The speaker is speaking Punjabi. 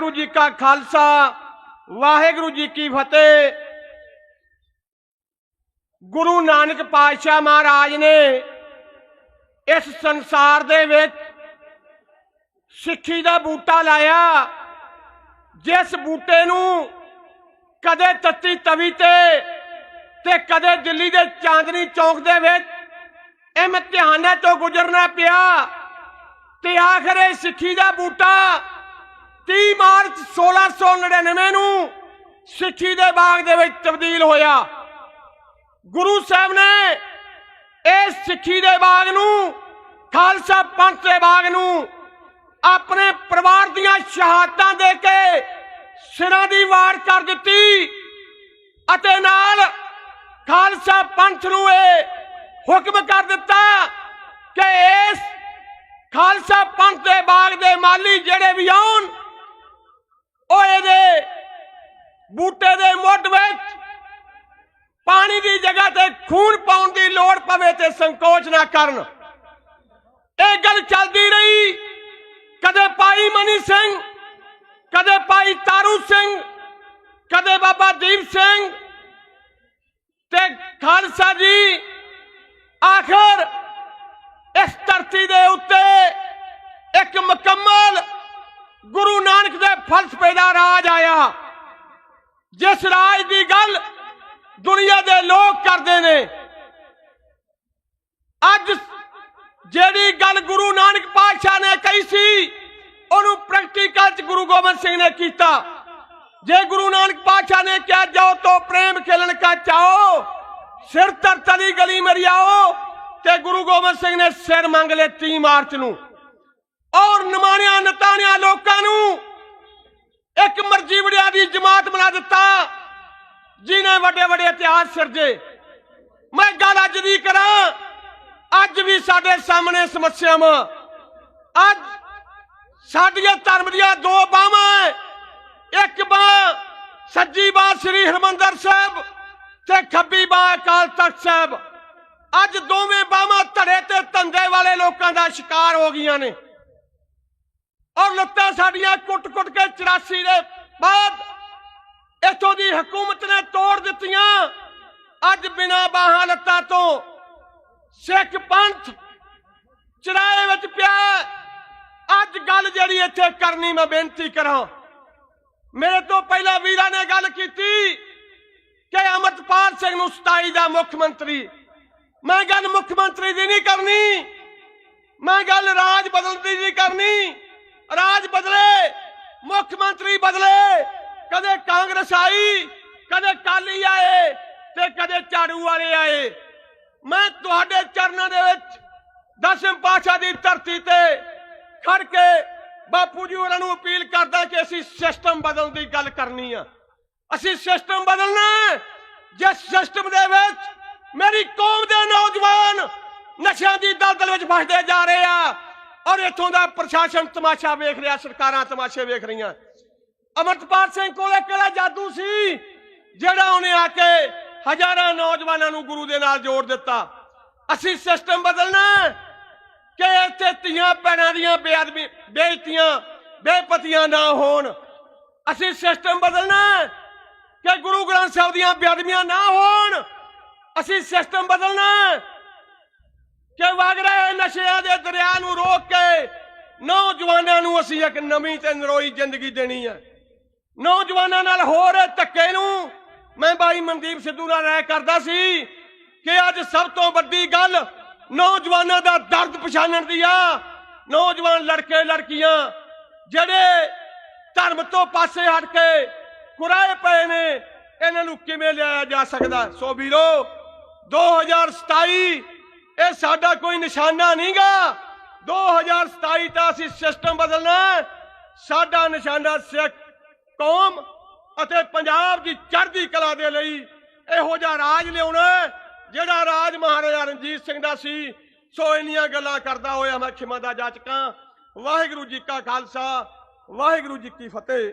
ਵਾਹਿਗੁਰੂ ਜੀ ਕਾ ਖਾਲਸਾ, ਵਾਹਿਗੁਰੂ ਜੀ ਕੀ ਫਤਿਹ। ਗੁਰੂ ਨਾਨਕ ਪਾਤਸ਼ਾਹ ਮਹਾਰਾਜ ਨੇ ਇਸ ਸੰਸਾਰ ਦੇ ਵਿੱਚ ਸਿੱਖੀ ਦਾ ਬੂਟਾ ਲਾਇਆ, ਜਿਸ ਬੂਟੇ ਨੂੰ ਕਦੇ ਤੱਤੀ ਤਵੀ ਤੇ ਤੇ ਕਦੇ ਦਿੱਲੀ ਦੇ ਚਾਂਦਨੀ ਚੌਕ ਦੇ ਵਿੱਚ ਇਮਤਿਹਾਨਾਂ ਤੋਂ ਗੁਜ਼ਰਨਾ ਪਿਆ ਤੇ ਆਖਰ ਸਿੱਖੀ ਦਾ ਬੂਟਾ 30 ਮਾਰਚ 1699 ਨੂੰ ਸਿੱਖੀ ਦੇ ਬਾਗ ਦੇ ਵਿੱਚ ਤਬਦੀਲ ਹੋਇਆ। ਗੁਰੂ ਸਾਹਿਬ ਨੇ ਇਸ ਸਿੱਖੀ ਦੇ ਬਾਗ ਨੂੰ, ਖਾਲਸਾ ਪੰਥ ਦੇ ਬਾਗ ਨੂੰ ਆਪਣੇ ਪਰਿਵਾਰ ਦੀਆਂ ਸ਼ਹਾਦਤਾਂ ਦੇ ਕੇ ਸਿਰਾਂ ਦੀ ਵਾਰ ਕਰ ਦਿੱਤੀ ਅਤੇ ਨਾਲ ਖਾਲਸਾ ਪੰਥ ਨੂੰ ਇਹ ਹੁਕਮ ਕਰ ਦਿੱਤਾ ਕਿ ਇਸ ਖਾਲਸਾ ਪੰਥ ਦੇ ਬਾਗ ਦੇ ਮਾਲੀ ਜਿਹੜੇ ਵੀ ਆਉਣ ਉਹ ਇਹਦੇ ਬੂਟੇ ਦੇ ਮੁੱਢ ਵਿੱਚ ਪਾਣੀ ਦੀ ਜਗ੍ਹਾ ਤੇ ਖੂਨ ਪਾਉਣ ਦੀ ਲੋੜ ਪਵੇ ਤੇ ਸੰਕੋਚ ਨਾ ਕਰਨ। ਇਹ ਗੱਲ ਚੱਲਦੀ ਰਹੀ। ਕਦੇ ਭਾਈ ਮਨੀ ਸਿੰਘ, ਕਦੇ ਭਾਈ ਤਾਰੂ ਸਿੰਘ, ਕਦੇ ਬਾਬਾ ਦੀਪ ਸਿੰਘ ਤੇ ਖਾਲਸਾ ਜੀ, ਆਖਰ ਇਸ ਧਰਤੀ ਦੇ ਉੱਤੇ ਇੱਕ ਮੁਕੰਮਲ ਗੁਰੂ ਨਾਨਕ ਦੇ ਫਲਸਫੇ ਦਾ ਰਾਜ ਆਇਆ। ਜਿਸ ਰਾਜ ਦੀ ਗੱਲ ਦੁਨੀਆ ਦੇ ਲੋਕ ਕਰਦੇ ਨੇ। ਅੱਜ ਜਿਹੜੀ ਗੱਲ ਗੁਰੂ ਨਾਨਕ ਪਾਤਸ਼ਾਹ ਨੇ ਕਹੀ ਸੀ, ਉਹਨੂੰ ਪ੍ਰੈਕਟੀਕਲ ਚ ਗੁਰੂ ਗੋਬਿੰਦ ਸਿੰਘ ਨੇ ਕੀਤਾ। ਜੇ ਗੁਰੂ ਨਾਨਕ ਪਾਤਸ਼ਾਹ ਨੇ ਕਿਹਾ, ਜਾਓ ਤੋ ਪ੍ਰੇਮ ਖੇਲਣ ਕਾ ਚਾਓ ਸਿਰ ਤਰ ਤਲੀ ਗਲੀ ਮੇਰੀ ਆਓ, ਤੇ ਗੁਰੂ ਗੋਬਿੰਦ ਸਿੰਘ ਨੇ ਸਿਰ ਮੰਗ ਲਏ 30 ਮਾਰਚ ਨੂੰ। ਔਰ ਨਮਾਣਿਆਂ ਨਤਾਣਿਆਂ ਲੋਕਾਂ ਨੂੰ ਇੱਕ ਮਰਜ਼ੀ ਵੜਿਆ ਦੀ ਜਮਾਤ ਬਣਾ ਦਿੱਤਾ। ਜਿਨੇ ਵੱਡੇ ਵੱਡੇ ਇਤਿਹਾਸ ਸਿਰਜੇ। ਮੈਂ ਗੱਲ ਅੱਜ ਦੀ ਕਰਾਂ। ਅੱਜ ਵੀ ਸਾਡੇ ਸਾਹਮਣੇ ਸਮੱਸਿਆਵਾਂ ਅੱਜ ਸਾਡੀਆਂ ਧਰਮ ਦੀਆਂ ਦੋ ਬਾਹਾਂ ਇੱਕ ਬਾਹ ਸੱਜੀ ਬਾਹ ਸ੍ਰੀ ਹਰਮੰਦਰ ਸਾਹਿਬ ਤੇ ਖੱਬੀ ਬਾਹ ਅਕਾਲ ਤਖਤ ਸਾਹਿਬ। ਅੱਜ ਦੋਵੇਂ ਬਾਹਾਂ ਧੜੇ ਤੇ ਧੰਦੇ ਵਾਲੇ ਲੋਕਾਂ ਦਾ ਸ਼ਿਕਾਰ ਹੋ ਗਈਆਂ ਨੇ। ਔਰ ਲੱਤਾਂ ਸਾਡੀਆਂ ਕੁੱਟ-ਕੁੱਟ ਕੇ 84 ਦੇ ਬਾਅਦ ਇੱਥੋਂ ਦੀ ਹਕੂਮਤ ਨੇ ਤੋੜ ਦਿੱਤੀਆਂ। ਅੱਜ ਬਿਨਾ ਬਾਹਾਂ ਲੱਤਾਂ ਤੋਂ ਸਿੱਖ ਪੰਥ ਚਰਾਏ ਵਿੱਚ ਪਿਆ ਅੱਜ ਗੱਲ ਜਿਹੜੀ ਇੱਥੇ ਕਰਨੀ ਮੈਂ ਬੇਨਤੀ ਕਰਾਂ। ਮੇਰੇ ਤੋਂ ਪਹਿਲਾਂ ਵੀਰਾਂ ਨੇ ਗੱਲ ਕੀਤੀ ਕਿ ਅਮਰਪਾਲ ਸਿੰਘ ਨੂੰ 27 ਦਾ ਮੁੱਖ ਮੰਤਰੀ। ਮੈਂ ਗੱਲ ਮੁੱਖ ਮੰਤਰੀ ਦੀ ਨਹੀਂ ਕਰਨੀ। ਮੈਂ ਗੱਲ ਰਾਜ ਬਦਲਦੀ ਦੀ ਕਰਨੀ। ਰਾਜ ਬਦਲੇ, ਮੁੱਖ ਮੰਤਰੀ ਬਦਲੇ। ਕਦੇ ਕਾਂਗਰਸ ਆਈ, ਕਦੇ ਕਾਲੀ ਆਏ ਤੇ ਕਦੇ ਝਾੜੂ ਵਾਲੇ ਆਏ। ਮੈਂ ਤੁਹਾਡੇ ਚਰਨਾਂ ਦੇ ਵਿੱਚ ਦਸਮ ਪਾਤਸ਼ਾਹ ਦੀ ਧਰਤੀ ਤੇ ਖੜ ਕੇ ਬਾਪੂ ਜੀ ਉਹਨਾਂ ਨੂੰ ਅਪੀਲ ਕਰਦਾ ਕਿ ਅਸੀਂ ਸਿਸਟਮ ਬਦਲਣ ਦੀ ਗੱਲ ਕਰਨੀ ਆ। ਅਸੀਂ ਸਿਸਟਮ ਬਦਲਣਾ ਜਿਸ ਸਿਸਟਮ ਦੇ ਵਿੱਚ ਮੇਰੀ ਕੌਮ ਦੇ ਨੌਜਵਾਨ ਨਸ਼ਿਆਂ ਦੀ ਦਲਦਲ ਵਿੱਚ ਫਸਦੇ ਜਾ ਰਹੇ ਆ। ਔਰ ਇੱਥੋਂ ਦਾ ਪ੍ਰਸ਼ਾਸਨ ਤਮਾਸ਼ਾ ਵੇਖ ਰਿਹਾ, ਸਰਕਾਰਾਂ ਤਮਾਸ਼ੇ ਵੇਖ ਰਹੀਆਂ। ਅਮਰਤਪਾਲ ਸਿੰਘ ਕੋਲੇ ਕਿਹੜਾ ਜਾਦੂ ਸੀ, ਜਿਹੜਾ ਉਹਨੇ ਆ ਕੇ ਹਜ਼ਾਰਾਂ ਨੌਜਵਾਨਾਂ ਨੂੰ ਗੁਰੂ ਦੇ ਨਾਲ ਜੋੜ ਦਿੱਤਾ। ਅਸੀਂ ਸਿਸਟਮ ਬਦਲਣਾ ਕਿ ਇੱਥੇ ਧੀਆਂ ਭੈਣਾਂ ਦੀਆਂ ਬੇਅਦਬੀ ਬੇਇੱਜ਼ਤੀਆਂ, ਬੇਪਤੀਆਂ ਨਾ ਹੋਣ। ਅਸੀਂ ਸਿਸਟਮ ਬਦਲਣਾ ਕਿ ਗੁਰੂ ਗ੍ਰੰਥ ਸਾਹਿਬ ਦੀਆਂ ਬੇਅਦਬੀਆਂ ਨਾ ਹੋਣ। ਅਸੀਂ ਸਿਸਟਮ ਬਦਲਣਾ ਨਸ਼ਿਆਂ ਦੇ ਦਰਿਆ ਨੂੰ ਰੋਕ ਕੇ ਨੌਜਵਾਨਾਂ ਨੂੰ ਅਸੀਂ ਇੱਕ ਨਵੀਂ ਤੇ ਨਰੋਈ ਜ਼ਿੰਦਗੀ ਦੇਣੀ ਹੈ। ਨੌਜਵਾਨਾਂ ਨਾਲ ਹੋ ਰਹੇ ਧੱਕੇ ਨੂੰ ਮੈਂ ਬਾਈ ਮਨਦੀਪ ਸਿੱਧੂ ਨਾਲ ਰਾਇ ਕਰਦਾ ਸੀ ਕਿ ਅੱਜ ਸਭ ਤੋਂ ਵੱਡੀ ਗੱਲ ਨੌਜਵਾਨਾਂ ਦਾ ਦਰਦ ਪਛਾਣਨ ਦੀ ਆ। ਨੌਜਵਾਨ ਲੜਕੇ ਲੜਕੀਆਂ ਜਿਹੜੇ ਧਰਮ ਤੋਂ ਪਾਸੇ ਹਟ ਕੇ ਕੁਰਾਏ ਪਏ ਨੇ, ਇਹਨਾਂ ਨੂੰ ਕਿਵੇਂ ਲਿਆਇਆ ਜਾ ਸਕਦਾ? ਸੋ ਵੀਰੋ 2027 ਇਹ ਸਾਡਾ ਕੋਈ ਨਿਸ਼ਾਨਾ ਨਹੀਂਗਾ। 2027 ਤਾਂ ਅਸੀਂ ਸਿਸਟਮ ਬਦਲਣਾ ਸਾਡਾ ਨਿਸ਼ਾਨਾ ਸਿੱਖ ਕੌਮ ਅਤੇ ਪੰਜਾਬ ਦੀ ਚੜ੍ਹਦੀ ਕਲਾ ਦੇ ਲਈ ਇਹੋ ਜਿਹਾ ਰਾਜ ਲਿਆਉਣਾ ਜਿਹੜਾ ਰਾਜ ਮਹਾਰਾਜਾ ਰਣਜੀਤ ਸਿੰਘ ਦਾ ਸੀ। ਸੋ ਇੰਨੀਆਂ ਗੱਲਾਂ ਕਰਦਾ ਹੋਇਆ ਮੈਂ ਖਿਮਾ ਦਾ ਜਾਚਕਾਂ। ਵਾਹਿਗੁਰੂ ਜੀ ਕਾ ਖਾਲਸਾ, ਵਾਹਿਗੁਰੂ ਜੀ ਕੀ ਫਤਿਹ।